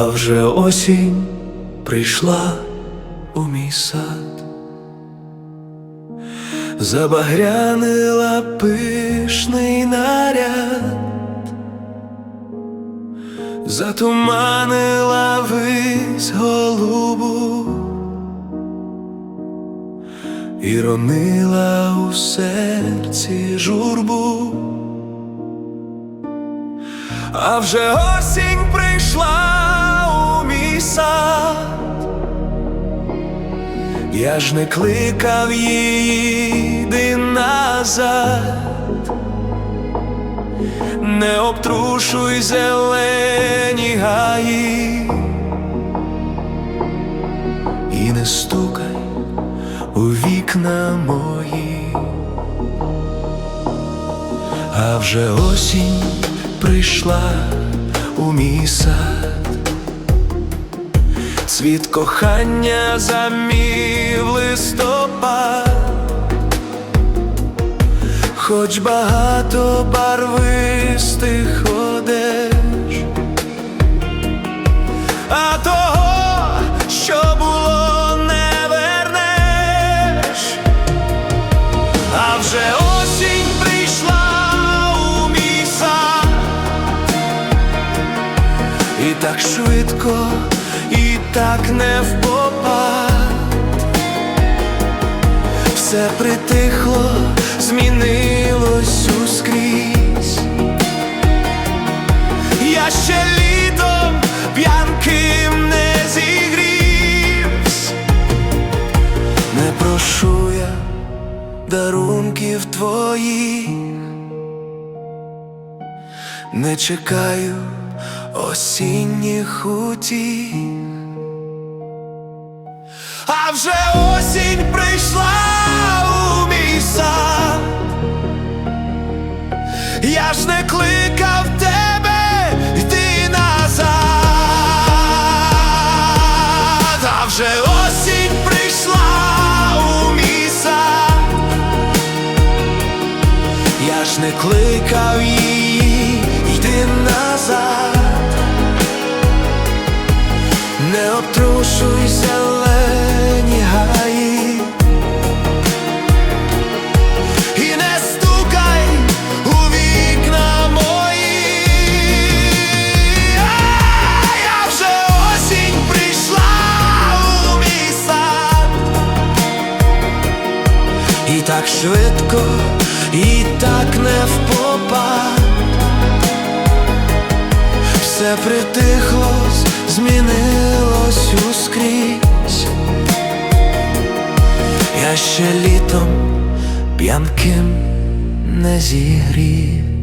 А вже осінь прийшла у мій сад, забагрянила пишний наряд, затуманила вись голубу. І ронила у серці журбу. А вже осінь прийшла сад, я ж не кликав її назад, не обтрушуй зелені гаї. І не стукай у вікна мої. А вже осінь прийшла у мій сад, цвіт кохання замів листопад, хоч багато барвистих одеж, а того, що було, не вернеш. А вже осінь прийшла у мій сад. І так швидко, і так не впопад Все притихло, змінилось ускрізь. Я ще літом п'янким не зігрівсь. Не прошу я дарунків твоїх, не чекаю осінніх утіх, а вже осінь прийшла у мій сад, я ж не кликав тебе йти назад, а вже осінь прийшла у мій сад, я ж не кликав її йти назад, не обтрушуй зелені гаї. І не стукай у вікна мої. Я вже осінь прийшла у мій І так швидко, і так не впопад Все притихло, змінилось ускрізь. Я ще літом п'янким не зігрів